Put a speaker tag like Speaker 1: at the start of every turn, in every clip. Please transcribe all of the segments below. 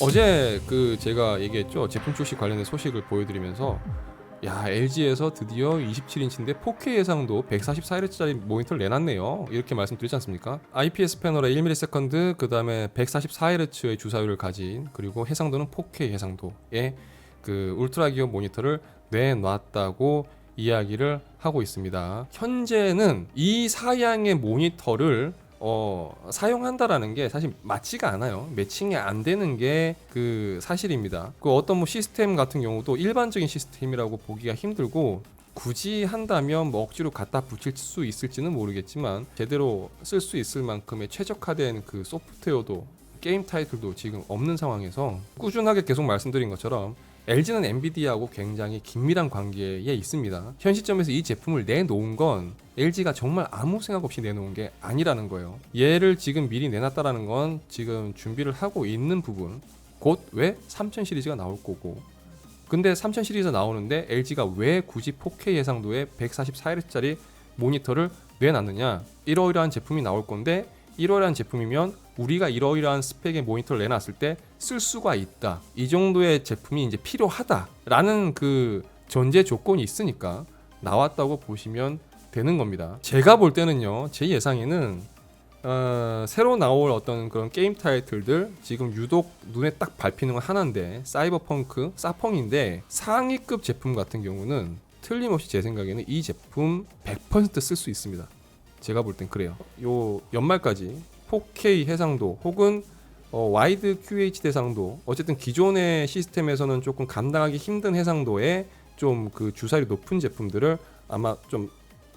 Speaker 1: 어제 그 제가 얘기했죠 제품 출시 관련된 소식을 보여드리면서 야 LG에서 드디어 27인치인데 4K 해상도 144Hz짜리 모니터를 내놨네요 이렇게 말씀드리지 않습니까? IPS 패널에 1ms 그 다음에 144Hz의 주사율을 가진 그리고 해상도는 4K 해상도의 그 울트라 기어 모니터를 내놨다고 이야기를 하고 있습니다. 현재는 이 사양의 모니터를 어, 사용한다라는 게 사실 맞지가 않아요. 매칭이 안 되는 게 그 사실입니다. 그 어떤 뭐 시스템 같은 경우도 일반적인 시스템이라고 보기가 힘들고 굳이 한다면 뭐 억지로 갖다 붙일 수 있을지는 모르겠지만 제대로 쓸 수 있을 만큼의 최적화된 그 소프트웨어도 게임 타이틀도 지금 없는 상황에서 꾸준하게 계속 말씀드린 것처럼 LG는 엔비디아하고 굉장히 긴밀한 관계에 있습니다. 현 시점에서 이 제품을 내놓은 건 LG가 정말 아무 생각 없이 내놓은 게 아니라는 거예요. 얘를 지금 미리 내놨다라는 건 지금 준비를 하고 있는 부분. 곧 왜 3000 시리즈가 나올 거고. 근데 3000 시리즈 나오는데 LG가 왜 굳이 4K 해상도의 144Hz짜리 모니터를 내놨느냐? 이러이러한 제품이 나올 건데 이러이러한 제품이면 우리가 이러이러한 스펙의 모니터를 내놨을 때 쓸 수가 있다. 이 정도의 제품이 이제 필요하다라는 그 전제 조건이 있으니까 나왔다고 보시면 되는 겁니다. 제가 볼 때는요, 제 예상에는 어, 새로 나올 어떤 그런 게임 타이틀들 지금 유독 눈에 딱 밟히는 건 하나인데 사이버펑크, 사펑인데 상위급 제품 같은 경우는 틀림없이 제 생각에는 이 제품 100%쓸 수 있습니다. 제가 볼 땐 그래요. 요 연말까지 4K 해상도 혹은 어, 와이드 QHD 해상도 어쨌든 기존의 시스템에서는 조금 감당하기 힘든 해상도의 좀그 주사율이 높은 제품들을 아마 좀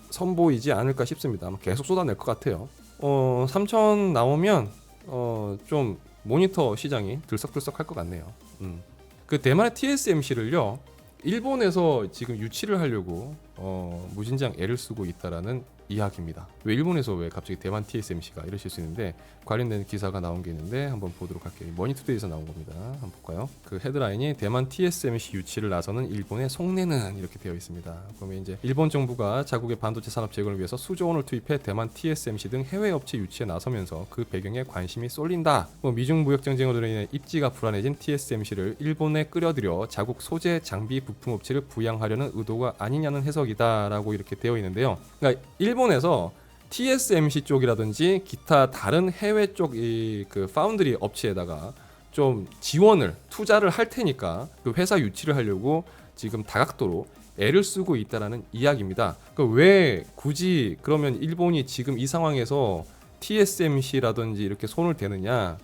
Speaker 1: 선보이지 않을까 싶습니다. 아마 계속 쏟아낼 것 같아요. 어, 3천 나오면 어, 좀 모니터 시장이 들썩들썩 할 것 같네요. 음. 그 대만의 TSMC를요. 일본에서 지금 유치를 하려고 어, 무진장 애를 쓰고 있다라는 이야기입니다. 왜 일본에서 왜 갑자기 대만 TSMC가 이러실 수 있는데 관련된 기사가 나온 게 있는데 한번 보도록 할게요. 머니투데이에서 나온 겁니다. 한번 볼까요? 그 헤드라인이 대만 TSMC 유치를 나서는 일본의 속내는 이렇게 되어 있습니다. 그러면 이제 일본 정부가 자국의 반도체 산업 재건을 위해서 수조 원을 투입해 대만 TSMC 등 해외 업체 유치에 나서면서 그 배경에 관심이 쏠린다. 뭐 미중 무역 전쟁으로 인해 입지가 불안해진 TSMC를 일본에 끌어들여 자국 소재 장비 부품 업체를 부양하려는 의도가 아니냐는 해석이 다라고 이렇게 되어 있는데요. 그러니까 일본에서 TSMC 쪽이라든지 기타 다른 해외 쪽 이 그 파운드리 업체에다가 좀 지원을 투자를 할 테니까 그 회사 유치를 하려고 지금 다각도로 애를 쓰고 있다라는 이야기입니다. 그왜 굳이 그러면 일본이 지금 이 상황에서 TSMC라든지 이렇게 손을 대느냐?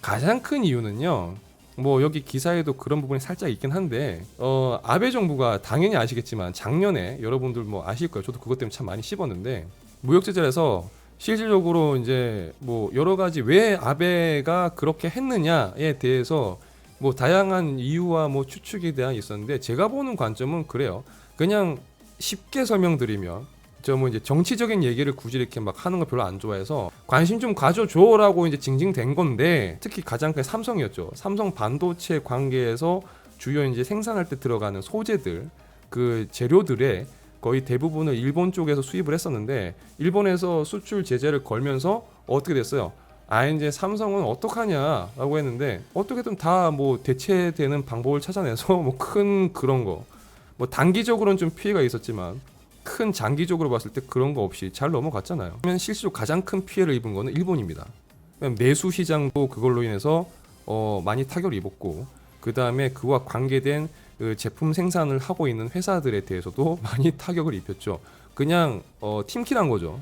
Speaker 1: 가장 큰 이유는요. 뭐 여기 기사에도 그런 부분이 살짝 있긴 한데 어 아베 정부가 당연히 아시겠지만 작년에 여러분들 뭐 아실 거예요. 저도 그것 때문에 참 많이 씹었는데 무역 제재에서 실질적으로 이제 뭐 여러 가지 왜 아베가 그렇게 했느냐에 대해서 뭐 다양한 이유와 뭐 추측에 대한 있었는데 제가 보는 관점은 그래요. 그냥 쉽게 설명드리면 저 뭐 이제 정치적인 얘기를 굳이 이렇게 막 하는 거 별로 안 좋아해서 관심 좀 가져줘라고 이제 징징댄 건데 특히 가장 큰 삼성이었죠. 삼성 반도체 관계에서 주요 이제 생산할 때 들어가는 소재들 그 재료들의 거의 대부분을 일본 쪽에서 수입을 했었는데 일본에서 수출 제재를 걸면서 어떻게 됐어요? 아 이제 삼성은 어떡하냐라고 했는데 어떻게든 다 뭐 대체되는 방법을 찾아내서 뭐 큰 그런 거 뭐 단기적으로는 좀 피해가 있었지만 큰 장기적으로 봤을 때 그런 거 없이 잘 넘어갔잖아요. 그러면 실제로 가장 큰 피해를 입은 거는 일본입니다. 내수 시장도 그걸로 인해서 어 많이 타격을 입었고 그 다음에 그와 관계된 그 제품 생산을 하고 있는 회사들에 대해서도 많이 타격을 입혔죠. 그냥 어, 팀킬한 거죠.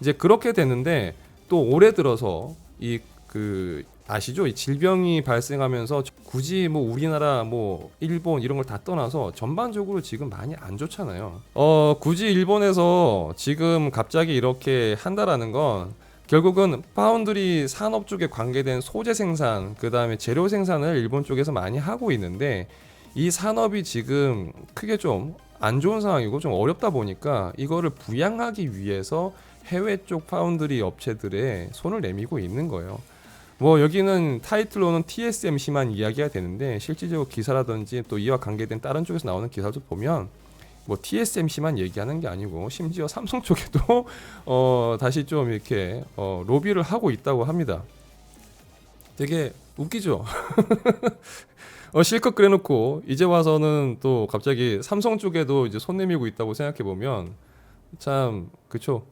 Speaker 1: 이제 그렇게 됐는데 또 올해 들어서 이그 아시죠? 이 질병이 발생하면서 굳이 뭐 우리나라 뭐 일본 이런 걸 다 떠나서 전반적으로 지금 많이 안 좋잖아요. 어 굳이 일본에서 지금 갑자기 이렇게 한다라는 건 결국은 파운드리 산업 쪽에 관계된 소재 생산, 그 다음에 재료 생산을 일본 쪽에서 많이 하고 있는데 이 산업이 지금 크게 좀 안 좋은 상황이고 좀 어렵다 보니까 이거를 부양하기 위해서 해외 쪽 파운드리 업체들의 손을 내밀고 있는 거예요. 뭐 여기는 타이틀로는 TSMC만 이야기가 되는데 실질적으로 기사라든지 또 이와 관계된 다른 쪽에서 나오는 기사도 보면 뭐 TSMC만 얘기하는 게 아니고 심지어 삼성 쪽에도 어 다시 좀 이렇게 어 로비를 하고 있다고 합니다. 되게 웃기죠. 어, 실컷 그래놓고 이제 와서는 또 갑자기 삼성 쪽에도 이제 손 내밀고 있다고 생각해 보면 참 그쵸.